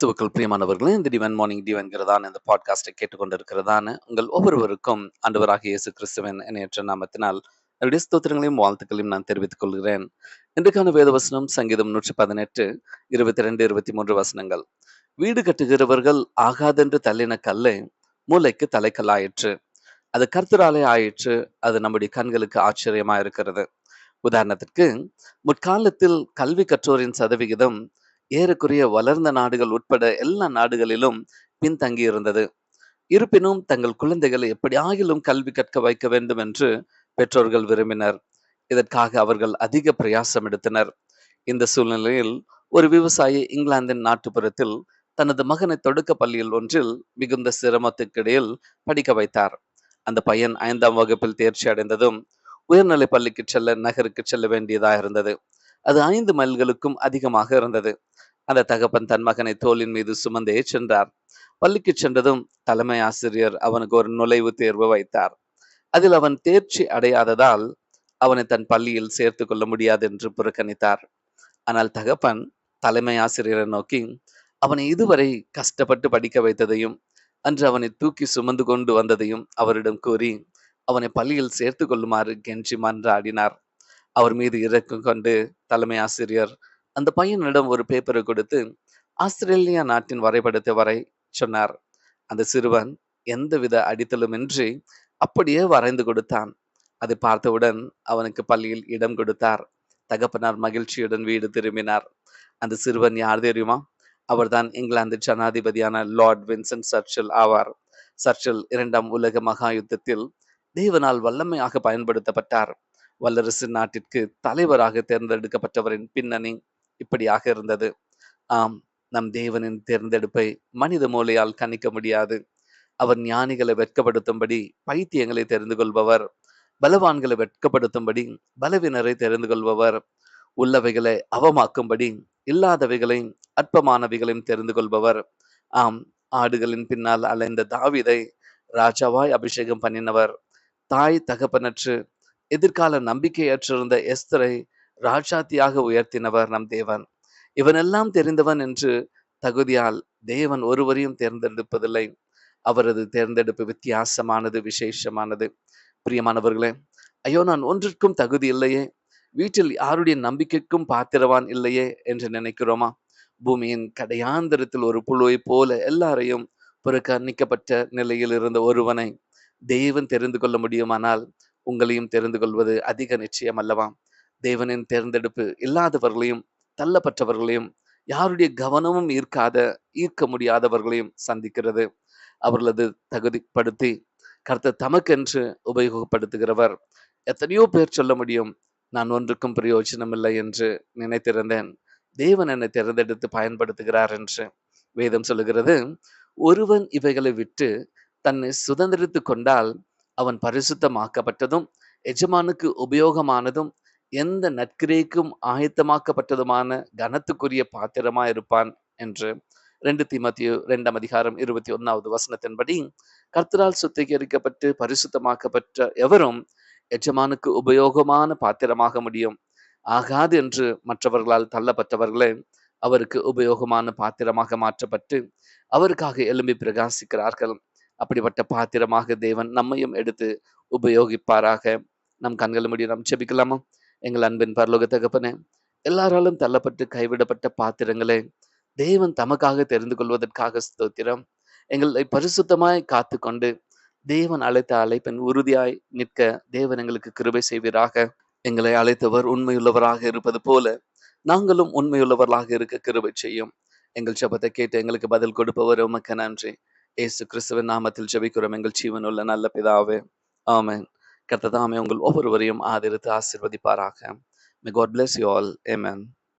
கிறிஸ்துவுக்குள் பிரியமானவர்களே இந்த டிவன் மார்னிங் டிவன்கிறதான இந்த பாட்காஸ்டை கேட்டுக்கொண்டிருக்கிறதான உங்கள் ஒவ்வொருவருக்கும் அண்டவராக இயேசு கிறிஸ்துவன் எண்ணற்ற நாமத்தினால் என்னுடைய ஸ்தோத்திரங்களையும் வாழ்த்துக்களையும் நான் தெரிவித்துக் கொள்கிறேன். இன்றைக்கான வேத வசனம் சங்கீதம் நூற்றி பதினெட்டு இருபத்தி ரெண்டு இருபத்தி மூன்று வசனங்கள். வீடு கட்டுகிறவர்கள் ஆகாதென்று தள்ளின கல்லை மூளைக்கு தலைக்கல்லாயிற்று. அது கர்த்தராலே ஆயிற்று அது நம்முடைய கண்களுக்கு ஆச்சரியமா இருக்கிறது உதாரணத்திற்கு முற்காலத்தில் கல்வி கற்றோரின் சதவிகிதம் ஏறக்குறைய வளர்ந்த நாடுகள் உட்பட எல்லா நாடுகளிலும் பின்தங்கியிருந்தது. இருப்பினும் தங்கள் குழந்தைகளை எப்படியாகிலும் கல்வி கற்க வைக்க வேண்டும் என்று பெற்றோர்கள் விரும்பினர். இதற்காக அவர்கள் அதிக பிரயாசம் எடுத்தனர். இந்த சூழ்நிலையில் ஒரு விவசாயி இங்கிலாந்தின் நாட்டுப்புறத்தில் தனது மகனை தொடக்க பள்ளியில் ஒன்றில் மிகுந்த சிரமத்துக்கிடையில் படிக்க வைத்தார். அந்த பையன் ஐந்தாம் வகுப்பில் தேர்ச்சி அடைந்ததும் உயர்நிலை பள்ளிக்கு செல்ல நகருக்கு செல்ல வேண்டியதாக இருந்தது அது ஐந்து மைல்களுக்கும் அதிகமாக இருந்தது. அந்த தகப்பன் தன் மகனை தோளின் மீது சுமந்தே சென்றார். பள்ளிக்கு சென்றதும் தலைமை ஆசிரியர் அவனுக்கு ஒரு நுழைவு தேர்வு வைத்தார். அதில் அவன் தேர்ச்சி அடையாததால் அவனை தன் பள்ளியில் சேர்த்து கொள்ள முடியாது என்று புறக்கணித்தார். ஆனால் தகப்பன் தலைமை ஆசிரியரை நோக்கி அவனை இதுவரை கஷ்டப்பட்டு படிக்க வைத்ததையும் அன்று அவனை தூக்கி சுமந்து கொண்டு வந்ததையும் அவரிடம் கூறி அவனை பள்ளியில் சேர்த்து கொள்ளுமாறு கெஞ்சி மன்றாடினார். அவர் மீது இறக்கம் கொண்டு தலைமை ஆசிரியர் அந்த பையனிடம் ஒரு பேப்பரை கொடுத்து ஆஸ்திரேலியா நாட்டின் வரைபடத்தை வரை சொன்னார். அந்த சிறுவன் எந்தவித அடித்தலுமின்றி அப்படியே வரைந்து கொடுத்தான். அதை பார்த்தவுடன் அவனுக்கு பள்ளியில் இடம் கொடுத்தார். தகப்பனார் மகிழ்ச்சியுடன் வீடு திரும்பினார். அந்த சிறுவன் யார் தெரியுமா? அவர்தான் இங்கிலாந்து ஜனாதிபதியான லார்ட் வின்சென்ட் சர்ச்சில் ஆவார். சர்ச்சில் இரண்டாம் உலக மகா யுத்தத்தில் தேவனால் வல்லமையாக பயன்படுத்தப்பட்டார். வல்லரசு நாட்டிற்கு தலைவராக தேர்ந்தெடுக்கப்பட்டவரின் பின்னணி இப்படியாக இருந்தது. ஆம் நம் தேவனின் தேர்ந்தெடுப்பை மனித மூலையால் கணிக்க முடியாது. அவர் ஞானிகளை வெட்கப்படுத்தும்படி பைத்தியங்களை தெரிந்து கொள்பவர். பலவான்களை வெட்கப்படுத்தும்படி பலவினரை தெரிந்து கொள்பவர். உள்ளவைகளை அவமாக்கும்படி இல்லாதவைகளையும் அற்பமானவைகளையும் தெரிந்து கொள்பவர். ஆம் ஆடுகளின் பின்னால் அலைந்த தாவிதை ராஜாவாய் அபிஷேகம் பண்ணினவர். தாய் தகப்பனற்று எதிர்கால நம்பிக்கையற்றிருந்த எஸ்தரை ராஜாத்தியாக உயர்த்தினவர் நம் தேவன். இவனெல்லாம் தெரிந்தவன் என்று தகுதியால் தேவன் ஒருவரையும் தேர்ந்தெடுப்பதில்லை. அவரது தேர்ந்தெடுப்பு வித்தியாசமானது விசேஷமானது. பிரியமானவர்களே ஐயோ நான் ஒன்றிற்கும் தகுதி இல்லையே. வீட்டில் யாருடைய நம்பிக்கைக்கும் பாத்திரவான் இல்லையே என்று நினைக்கிறோமா? பூமியின் கடையாந்திரத்தில் ஒரு புழுவை போல எல்லாரையும் புறக்கணிக்கப்பட்ட நிலையில் இருந்த ஒருவனை தேவன் தெரிந்து கொள்ள முடியுமானால் உங்களையும் தெரிந்து கொள்வது அதிக நிச்சயம் அல்லவா? தேவனின் தேர்ந்தெடுப்பு இல்லாதவர்களையும் தள்ளப்பட்டவர்களையும் யாருடைய கவனமும் ஈர்க்காத ஈர்க்க முடியாதவர்களையும் சந்திக்கிறது. அவர்களது தகுதிப்படுத்தி கர்த்தர் தமக்கென்று உபயோகப்படுத்துகிறவர். எத்தனையோ பேர் சொல்ல முடியும் நான் ஒன்றுக்கும் பிரயோஜனம் இல்லை என்று நினைத்திருந்தேன். தேவன் என்னை தேர்ந்தெடுத்து பயன்படுத்துகிறார் என்று வேதம் சொல்லுகிறது. ஒருவன் இவைகளை விட்டு தன்னை சுதந்திரித்து கொண்டால் அவன் பரிசுத்தமாக்கப்பட்டதும் எஜமானுக்கு உபயோகமானதும் எந்த நற்கிரைக்கும் ஆயத்தமாக்கப்பட்டதுமான கனத்துக்குரிய பாத்திரமா இருப்பான் என்று ரெண்டு திமத்தியு ரெண்டாம் அதிகாரம் இருபத்தி ஒன்னாவது வசனத்தின்படி கர்த்தரால் சுத்திகரிக்கப்பட்டு பரிசுத்தமாக்கப்பட்ட எவரும் எஜமானுக்கு உபயோகமான பாத்திரமாக முடியும். ஆகாது என்று மற்றவர்களால் தள்ளப்பட்டவர்களே அவருக்கு உபயோகமான பாத்திரமாக மாற்றப்பட்டு அவருக்காக எழும்பி பிரகாசிக்கிறார்கள். அப்படிப்பட்ட பாத்திரமாக தேவன் நம்மையும் எடுத்து உபயோகிப்பாராக. நம் கண்களை முடியும் நாம் செபிக்கலாமா? எங்கள் அன்பின் பரலோக தகப்பனே எல்லாராலும் தள்ளப்பட்டு கைவிடப்பட்ட பாத்திரங்களே தேவன் தமக்காக தெரிந்து கொள்வதற்காக ஸ்தோத்திரம். எங்களை பரிசுத்தமாய் காத்து கொண்டு தேவன் அழைத்த அழைப்பெண் உறுதியாய் நிற்க தேவன் எங்களுக்கு கிருபை செய்வீராக. எங்களை அழைத்தவர் உண்மையுள்ளவராக இருப்பது போல நாங்களும் உண்மையுள்ளவர்களாக இருக்க கிருபை செய்யும். எங்கள் சபத்தை கேட்டு எங்களுக்கு பதில் கொடுப்பவர் உமக்கு நன்றி. ஏசு கிறிஸ்துவின் நாமத்தில் ஜபிக்கிறோம். எங்கள் ஜீவனுள்ள நல்ல பிதாவே ஆமேன். கர்த்ததாமே உங்கள் ஒவ்வொருவரையும் ஆதரித்து ஆசிர்வதிப்பாராக. May God bless you all amen